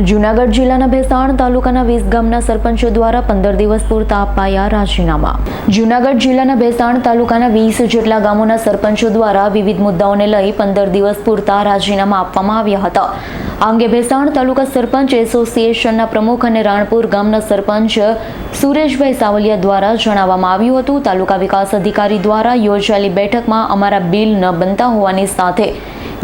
જૂનાગઢ જિલ્લાના ભેસાણ તાલુકાના વીસ ગામના સરપંચો દ્વારા પંદર દિવસ પૂરતા અપાયા રાજીનામા. જૂનાગઢ જિલ્લાના ભેસાણ તાલુકાના વીસ જેટલા ગામોના સરપંચો દ્વારા વિવિધ મુદ્દાઓને લઈ પંદર દિવસ પૂરતા રાજીનામા આપવામાં આવ્યા હતા. આ અંગે ભેસાણ તાલુકા સરપંચ એસોસિએશનના પ્રમુખ અને રાણપુર ગામના સરપંચ સુરેશભાઈ સાવલિયા દ્વારા જણાવવામાં આવ્યું હતું. તાલુકા વિકાસ અધિકારી દ્વારા યોજાયેલી બેઠકમાં અમારા બિલ ન બનતા હોવાની સાથે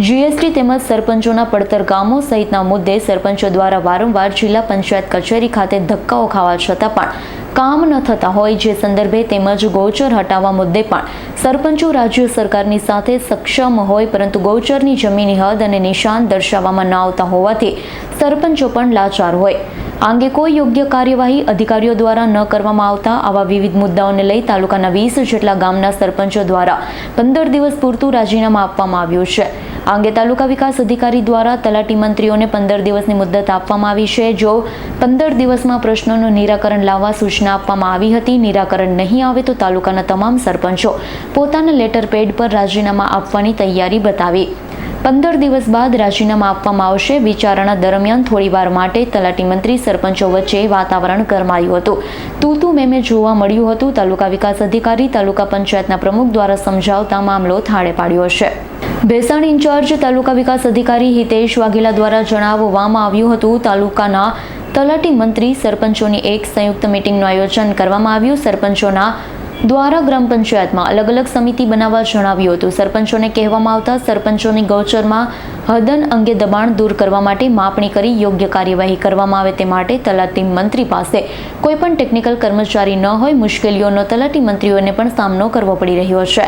જીએસટી તેમજ સરપંચોના પડતર કામો સહિતના મુદ્દે સરપંચો દ્વારા વારંવાર જિલ્લા પંચાયત કચેરી ખાતે ધક્કાઓ ખાવા છતાં પણ કામ ન થતા હોય જે સંદર્ભે તેમજ ગૌચર હટાવવા મુદ્દે પણ સરપંચો રાજ્ય સરકારની સાથે સક્ષમ હોય, પરંતુ ગૌચરની જમીનની હદ અને નિશાન દર્શાવવામાં ન આવતા હોવાથી સરપંચો પણ લાચાર હોય. આ અંગે કોઈ યોગ્ય કાર્યવાહી અધિકારીઓ દ્વારા ન કરવામાં આવતા આવા વિવિધ મુદ્દાઓને લઈ તાલુકાના વીસ જેટલા ગામના સરપંચો દ્વારા પંદર દિવસ પૂરતું રાજીનામા આપવામાં આવ્યું છે. આ અંગે તાલુકા વિકાસ અધિકારી દ્વારા તલાટી મંત્રીઓને પંદર દિવસની મુદત આપવામાં આવી છે. જો પંદર દિવસમાં પ્રશ્નોનું નિરાકરણ લાવવા સૂચના આપવામાં આવી હતી, નિરાકરણ નહીં આવે તો તાલુકાના તમામ સરપંચો પોતાના લેટર પેડ પર રાજીનામા આપવાની તૈયારી બતાવી. પંદર દિવસ બાદ રાજીનામા આપવામાં આવશે. વિચારણા દરમિયાન થોડીવાર માટે તલાટી મંત્રી સરપંચો વચ્ચે વાતાવરણ ગરમાયું હતું. તું તું મેમે જોવા મળ્યું હતું. તાલુકા વિકાસ અધિકારી તાલુકા પંચાયતના પ્રમુખ દ્વારા સમજાવતા મામલો થાળે પાડ્યો છે. ભેસાણ ઇન્ચાર્જ તાલુકા વિકાસ અધિકારી હિતેશ વાઘેલા દ્વારા જણાવવામાં આવ્યું હતું, તાલુકાના તલાટી મંત્રી સરપંચોની એક સંયુક્ત મિટિંગનું આયોજન કરવામાં આવ્યું. સરપંચોના દ્વારા ગ્રામ પંચાયતમાં અલગ અલગ સમિતિ બનાવવા જણાવ્યું હતું. સરપંચોને કહેવામાં આવતા સરપંચોની ગૌચરમાં હદન અંગે દબાણ દૂર કરવા માટે માપણી કરી યોગ્ય કાર્યવાહી કરવામાં આવે તે માટે તલાટી મંત્રી પાસે કોઈપણ ટેકનિકલ કર્મચારી ન હોય, મુશ્કેલીઓનો તલાટી મંત્રીઓને પણ સામનો કરવો પડી રહ્યો છે.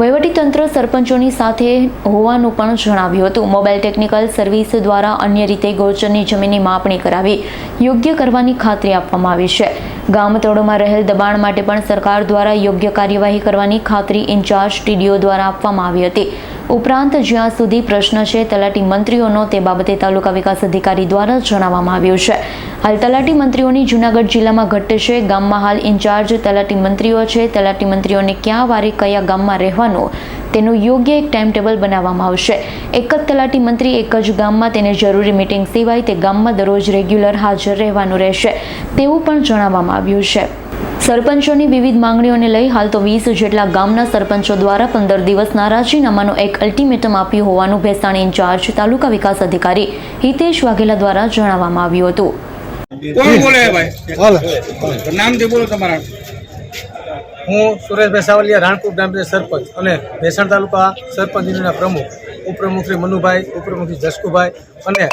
વહીવટીતંત્ર સરપંચોની સાથે હોવાનું પણ જણાવ્યું હતું. મોબાઈલ ટેકનિકલ સર્વિસ દ્વારા અન્ય રીતે ગૌચરની જમીનની માપણી કરાવી યોગ્ય કરવાની ખાતરી આપવામાં આવી છે. ગામતળોમાં રહેલ દબાણ માટે પણ સરકાર દ્વારા યોગ્ય કાર્યવાહી કરવાની ખાતરી ઇન્ચાર્જ ટીડીઓ દ્વારા આપવામાં આવી હતી. ઉપરાંત જ્યાં સુધી પ્રશ્ન છે, તલાટી મંત્રીઓનો તે બાબતે તાલુકા વિકાસ અધિકારી દ્વારા જણાવવામાં આવ્યું છે. હાલ તલાટી મંત્રીઓની જૂનાગઢ જિલ્લામાં ઘટ છે. ગામમાં હાલ ઇન્ચાર્જ તલાટી મંત્રીઓ છે. તલાટી મંત્રીઓને ક્યાં વારે કયા ગામમાં રહેવાનું, તેનું યોગ્ય એક ટાઈમ ટેબલ બનાવવામાં આવશે. એક જ તલાટી મંત્રી, એક જ ગામમાં તેને જરૂરી મિટિંગ સિવાય તે ગામમાં દરરોજ રેગ્યુલર હાજર રહેવાનું રહેશે, તેવું પણ જણાવવામાં આવ્યું છે. સરપંચોની વિવિધ માંગણીઓને લઈ હાલ તો વીસ જેટલા ગામના સરપંચો દ્વારા પંદર દિવસના રાજીનામાનું એક અલ્ટિમેટમ આપ્યું હોવાનું ભેસાણ ઇન્ચાર્જ તાલુકા વિકાસ અધિકારી હિતેશ વાઘેલા દ્વારા જણાવવામાં આવ્યું હતું. કોણ બોલે ભાઈ? નામ જે બોલો તમારા. હું સુરેશભાઈ સાવલિયા રાણપુર ગ્રામ સરપંચ અને ભેસાણ તાલુકા સરપંચ યુનિયનના પ્રમુખ ઉપપ્રમુખ શ્રી મનુભાઈ ઉપપ્રમુખ શ્રી જસકુભાઈ અને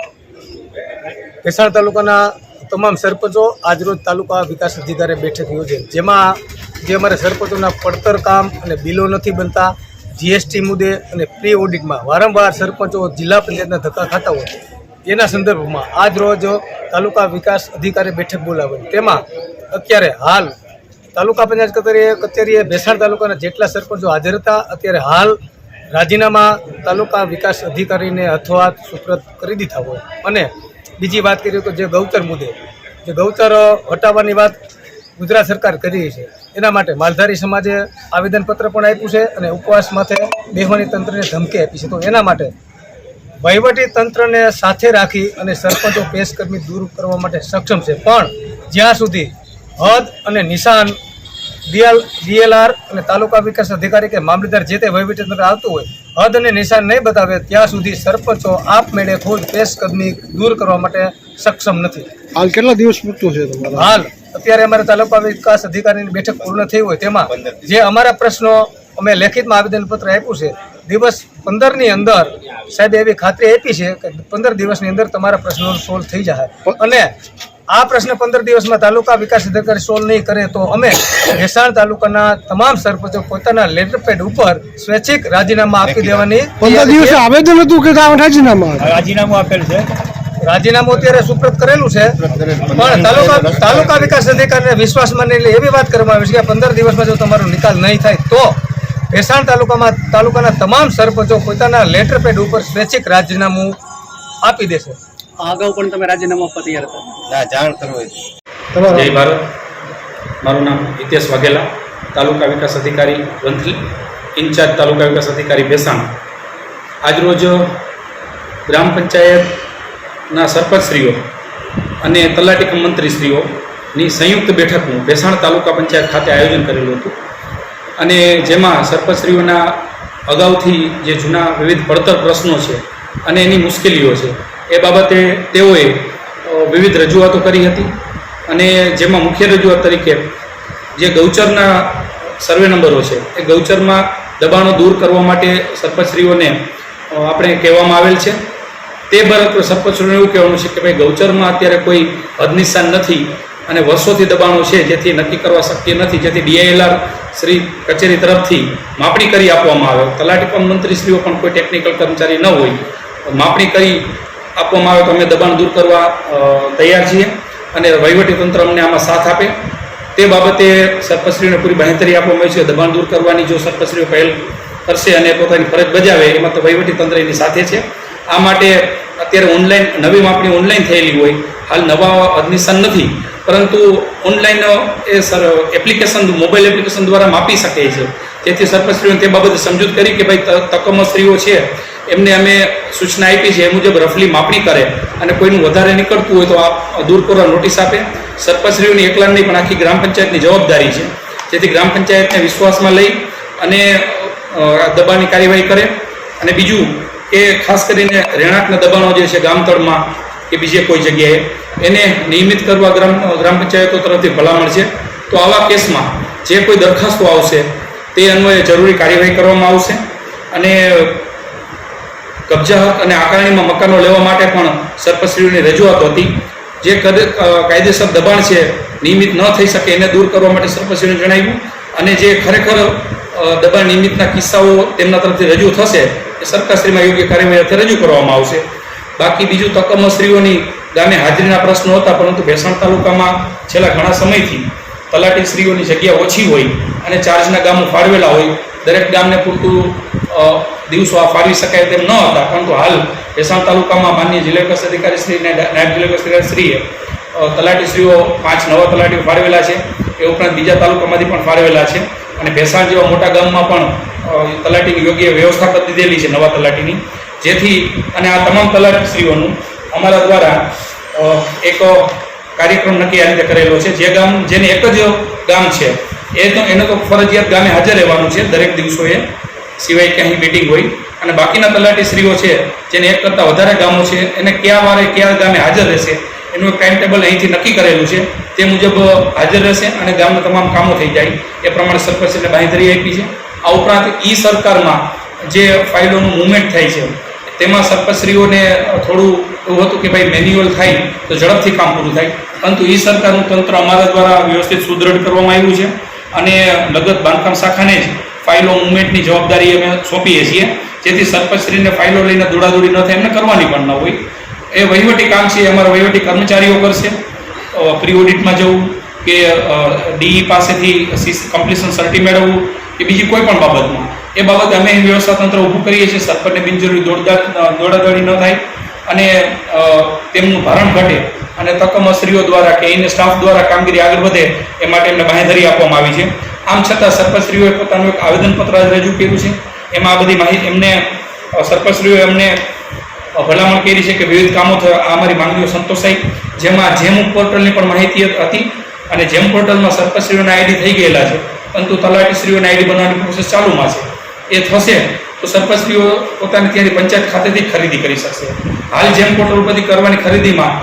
ભેસાણ તાલુકાના તમામ સરપંચો આજરોજ તાલુકા વિકાસ અધિકારી બેઠક યોજે. જેમાં જે અમારા સરપંચોના પડતર કામ અને બિલો નથી બનતા, જીએસટી મુદ્દે અને પ્રી ઓડિટમાં વારંવાર સરપંચો જિલ્લા પંચાયતના ધક્કા ખાતા હોય. એના સંદર્ભમાં આજ રોજ તાલુકા વિકાસ અધિકારી બેઠક બોલાવેલી. તેમાં અત્યારે હાલ તાલુકા પંચાયત કચેરીએ કચેરીએ ભેસાણ તાલુકાના જેટલા સરપંચો હાજર હતા, અત્યારે હાલ રાજીનામા તાલુકા વિકાસ અધિકારીને અથવા સુપ્રત કરી દીધા હોય. અને બીજી વાત કરીએ તો જે ગૌચર મુદ્દે, જે ગૌચર હટાવવાની વાત ગુજરાત સરકાર કરી છે, એના માટે માલધારી સમાજે આવેદનપત્ર પણ આપ્યું છે અને ઉપવાસ માથે બેહવાની તંત્રને ધમકી આપી છે. તો એના માટે વહીવટી તંત્રને સાથે રાખી અને સરપંચો, પેશકર્મી દૂર કરવા માટે સક્ષમ છે. પણ જ્યાં સુધી હદ અને નિશાન ડીએલ, ડીએલઆર અને તાલુકા વિકાસ અધિકારી કે મામલતદાર જે તે વહીવટી તંત્ર આવતું હોય હદ અને નિશાન નહીં બતાવે ત્યાં સુધી સરપંચો આપમેળે ખુદ પેશકદમી દૂર કરવા માટે સક્ષમ નથી. હાલ કેટલા દિવસ પૂરતું છે હાલ અત્યારે અમારે તાલુકા વિકાસ અધિકારીની બેઠક પૂર્ણ થઈ હોય તેમાં જે અમારા પ્રશ્નો અમે લેખિતમાં આવેદનપત્ર આપ્યું છે દિવસ પંદરની અંદર સાહેબ એવી ખાતરી આપી છે કે પંદર દિવસની અંદર તમારા પ્રશ્નો સોલ્વ થઈ જાય અને આ પ્રશ્ન પંદર દિવસમાં તાલુકા વિકાસ અધિકારી સોલ્વ નહીં કરે તો અમે ભેસાણ તાલુકાના તમામ સરપંચો પોતાના લેટર પેડ ઉપર સ્વૈચ્છિક રાજીનામા આપી દેવાની પંદર દિવસે આવેદન હતું કે રાજીનામા રાજીનામું આપેલ છે. રાજીનામું અત્યારે સુપ્રત કરેલું છે. પણ તાલુકા તાલુકા વિકાસ અધિકારીને વિશ્વાસમાં નહીં એવી વાત કરવામાં આવી છે કે પંદર દિવસમાં જો તમારો નિકાલ નહીં થાય તો ભેસાણ તાલુકામાં તાલુકાના તમામ સરપંચો પોતાના લેટર પેડ ઉપર સ્વૈચ્છિક રાજીનામું આપી દેશે. અગાઉ પણ તમે રાજીનામું આપવા તૈયાર હતા. તમારા જય ભારત. મારું નામ હિતેશ વાઘેલા તાલુકા વિકાસ અધિકારી વંથલી ઇન્ચાર્જ તાલુકા વિકાસ અધિકારી ભેસાણ આજરોજ ગ્રામ પંચાયતના સરપંચશ્રીઓ અને તલાટી કમ મંત્રીશ્રીઓની સંયુક્ત બેઠકનું ભેસાણ તાલુકા પંચાયત ખાતે આયોજન કરેલું હતું. અને જેમાં સરપંચશ્રીઓના અગાઉથી જે જૂના વિવિધ પડતર પ્રશ્નો છે અને એની મુશ્કેલીઓ છે એ બાબતે તેઓએ વિવિધ રજૂઆતો કરી હતી અને જેમાં મુખ્ય રજૂઆત તરીકે જે ગૌચરના સર્વે નંબરો છે, એ ગૌચરમાં દબાણો દૂર કરવા માટે સરપંચશ્રીઓને આપણે કહેવામાં આવેલ છે. તે બરાબર સરપંચશ્રીઓને એવું કહેવાનું છે કે ભાઈ, ગૌચરમાં અત્યારે કોઈ હદનિશાન નથી અને વર્ષોથી દબાણો છે, જેથી નક્કી કરવા શક્ય નથી, જેથી ડીઆઈએલઆર શ્રી કચેરી તરફથી માપણી કરી આપવામાં આવે. તલાટી પણ મંત્રીશ્રીઓ પણ કોઈ ટેકનિકલ કર્મચારી ન હોય. માપણી કરી આપવામાં આવે તો અમે દબાણ દૂર કરવા તૈયાર છીએ અને વહીવટી તંત્ર અમને આમાં સાથ આપે. તે બાબતે સરપંચશ્રીને પૂરી બાંહેતરી આપવામાં આવી છે. દબાણ દૂર કરવાની જો સરપંચશ્રીઓ પહેલ કરશે અને પોતાની ફરજ બજાવે, એમાં તો વહીવટી તંત્ર એની સાથે છે. આ માટે અત્યારે ઓનલાઈન, નવી માપણી ઓનલાઈન થયેલી હોય. હાલ નવા અડમિશન નથી. પરંતુ ઓનલાઈન એ સર, એપ્લિકેશન, મોબાઈલ એપ્લિકેશન દ્વારા માપી શકે છે. જેથી સરપંચશ્રીઓને તે બાબતે સમજૂત કરી કે ભાઈ તકમસ્ત્રીઓ છે. એમને અમે સૂચના આપી છે, એ મુજબ રફલી માપણી કરે અને કોઈનું વધારે નીકળતું હોય તો આ દૂર કરવા નોટિસ આપે. સરપંચશ્રીઓની એકલા નહીં, પણ આખી ગ્રામ પંચાયતની જવાબદારી છે. જેથી ગ્રામ પંચાયતને વિશ્વાસમાં લઈ અને દબાણની કાર્યવાહી કરે. અને બીજું કે ખાસ કરીને રહેણાંકના દબાણો જે છે ગામતળમાં, કે બીજે કોઈ જગ્યાએ, એને નિયમિત કરવા ગ્રામ ગ્રામ પંચાયતો તરફથી ભલામણ છે. તો આવા કેસમાં જે કોઈ દરખાસ્તો આવશે, તે અન્વયે જરૂરી કાર્યવાહી કરવામાં આવશે. અને કબજા હક અને આકારણીમાં મકાનો લેવા માટે પણ સરપંચશ્રીઓની રજૂઆત હતી. જે કાયદેસર દબાણ છે, નિયમિત ન થઈ શકે એને દૂર કરવા માટે સરપંચશ્રીઓને જણાવ્યું. અને જે ખરેખર દબાણ નિયમિતના કિસ્સાઓ તેમના તરફથી રજૂ થશે, એ સરકારશ્રીમાં યોગ્ય કાર્યવાહી અર્થે રજૂ કરવામાં આવશે. બાકી બીજું તકમશ્રીઓની ગામે હાજરીના પ્રશ્નો હતા, પરંતુ ભેસાણ તાલુકામાં છેલ્લા ઘણા સમયથી તલાટીશ્રીઓની જગ્યા ઓછી હોય અને ચાર્જના ગામો ફાળવેલા હોય. દરેક ગામને પૂરતું દિવસો આ ફાળવી શકાય તેમ ન હતા. પરંતુ હાલ ભેસાણ તાલુકામાં માન્ય જિલ્લા વિકાસ અધિકારી શ્રી અને નાયબ જિલ્લા વિકાસ અધિકારી શ્રીએ તલાટીશ્રીઓ પાંચ નવા તલાટીઓ ફાળવેલા છે. એ ઉપરાંત બીજા તાલુકામાંથી પણ ફાળવેલા છે. અને ભેસાણ જેવા મોટા ગામમાં પણ તલાટીની યોગ્ય વ્યવસ્થા કરી દીધેલી છે નવા તલાટીની. જેથી, અને આ તમામ તલાટીશ્રીઓનું અમારા દ્વારા એક કાર્યક્રમ નક્કી આ રીતે કરેલો છે. જે ગામ, જેને એક જ ગામ છે, એ તો, એને તો ફરજિયાત ગામે હાજર રહેવાનું છે દરેક દિવસોએ. સિવાય કે અહીં મિટિંગ હોય. અને બાકીના તલાટીશ્રીઓ છે, જેને એક કરતાં વધારે ગામો છે, એને કયા વારે કયા ગામે હાજર રહેશે, એનું એક ટાઈમ ટેબલ અહીંથી નક્કી કરેલું છે. તે મુજબ હાજર રહેશે અને ગામના તમામ કામો થઈ જાય. એ પ્રમાણે સરપંચને બાંહેધરી આપી છે. આ ઉપરાંત ઈ સરકારમાં જે ફાઇલોનું મુવમેન્ટ થાય છે, તેમાં સરપંચશ્રીઓને થોડું એવું હતું કે ભાઈ મેન્યુઅલ થાય તો ઝડપથી કામ પૂરું થાય. પરંતુ ઈ સરકારનું તંત્ર અમારા દ્વારા વ્યવસ્થિત સુદૃઢ કરવામાં આવ્યું છે. અને લગત બાંધકામ શાખાને જ ફાઇલો મુવમેન્ટની જવાબદારી અમે સોંપીએ છીએ. જેથી સરપંચશ્રીને ફાઇલો લઈને દોડાદોડી ન થાય, એમને કરવાની પણ ન હોય. એ વહીવટી કામ છે અમારા વહીવટી કર્મચારીઓ કરશે. પ્રી ઓડિટમાં જવું કે ડીઈ પાસેથી કમ્પ્લીશન સર્ટી મેળવવું કે બીજી કોઈ પણ બાબતમાં. એ બાબતે અમે વ્યવસ્થા તંત્ર ઊભું કરીએ છીએ. સરપંચને બિનજરૂરી દોડદા દોડાદોડી ન થાય અને તેમનું ભારણ ઘટે અને તકમશ્રીઓ દ્વારા કે એને સ્ટાફ દ્વારા કામગીરી આગળ વધે એ માટે એમને બાંહેધરી આપવામાં આવી છે. આમ છતાં સરપંચશ્રીઓએ પોતાનું એક આવેદનપત્ર રજૂ કર્યું છે. એમાં આ બધી માહિતી એમને સર્પશ્રીઓએ એમને ભલામણ કરી છે કે વિવિધ કામો આ અમારી માંગણીઓ સંતોષાઈ જેમાં જેમ પોર્ટલની પણ માહિતી હતી અને જેમ પોર્ટલમાં સરપંચશ્રીઓના આઈડી થઈ ગયેલા છે, પરંતુ તલાટીશ્રીઓના આઈડી બનાવવાની પ્રોસેસ ચાલુમાં છે. એ થશે તો સરપંચશ્રીઓ પોતાની ત્યાંની પંચાયત ખાતેથી ખરીદી કરી શકશે. હાલ જેમ પોર્ટલ ઉપરથી કરવાની ખરીદીમાં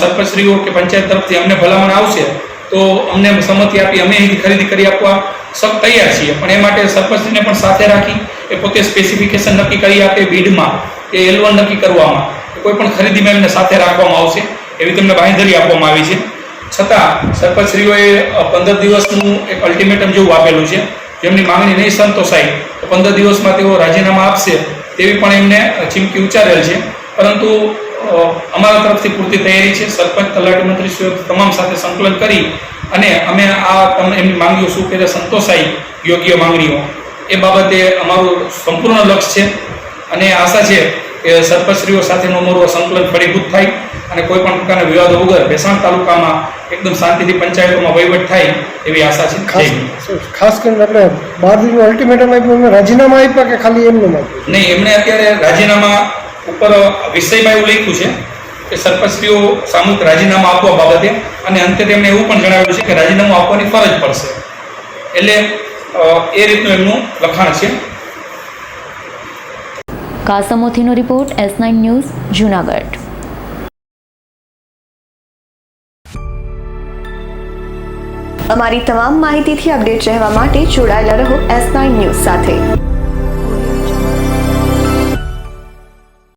સર્પશ્રીઓ કે પંચાયત તરફથી અમને ભલામણ આવશે તો અમને સંમતિ આપી, અમે અહીંથી ખરીદી કરી આપવા સબ તૈયાર છીએ. પણ એ માટે સરપંચને પણ સાથે રાખી, એ પોતે સ્પેસિફિકેશન નક્કી કરી આપે બીડમાં, કે એલ વન નક્કી કરવામાં. કોઈ પણ ખરીદીમાં એમને સાથે રાખવામાં આવશે, એવી તેમને બાંહેધરી આપવામાં આવી છે. છતાં સરપંચશ્રીઓએ પંદર દિવસનું એક અલ્ટિમેટમ જેવું આપેલું છે. જેમની માંગણી નહીં સંતોષાય, તો પંદર દિવસમાં તેઓ રાજીનામા આપશે, તેવી પણ એમને ચીમકી ઉચ્ચારેલ છે. પરંતુ અમારા તરફથી પૂરતી તૈયારી છે. સરપંચ તલાટી મંત્રીશ્રીઓ તમામ સાથે સંકલન કરી અને અમે આ તમને એમની માંગણીઓ શું કરે સંતોષાય યોગ્ય માંગણીઓ. એ બાબતે અમારું સંપૂર્ણ લક્ષ્ય છે અને આશા છે કે સરપંચશ્રીઓ સાથેનું અમારું સંકલન ફળીભૂત થાય અને કોઈ પણ પ્રકારના વિવાદો વગર ભેસાણ તાલુકામાં એકદમ શાંતિથી પંચાયતોમાં વહીવટ થાય એવી આશા છે. ખાસ ખાસ કરીને આપણે બાર અલ્ટિમેટમ આપ્યું રાજીનામા આપ્યા કે ખાલી એમનું નહીં એમણે અત્યારે રાજીનામા ઉપર વિષયમાં એવું લખ્યું છે કે સરપંચશ્રીઓ સામૂહિક રાજીનામું આપવા બાબતે અને અંતે તેમણે એવું પણ જણાવ્યું છે કે રાજીનામું આપવાની ફરજ પડશે. એટલે એ રીતનું એમનું લખાણ છે. કાસમોથીનો report S nine news Junagadh. અમારી તમામ માહિતીથી અપડેટ રહેવા માટે જોડાયેલા રહો એસ નાઇન ન્યૂઝ સાથે.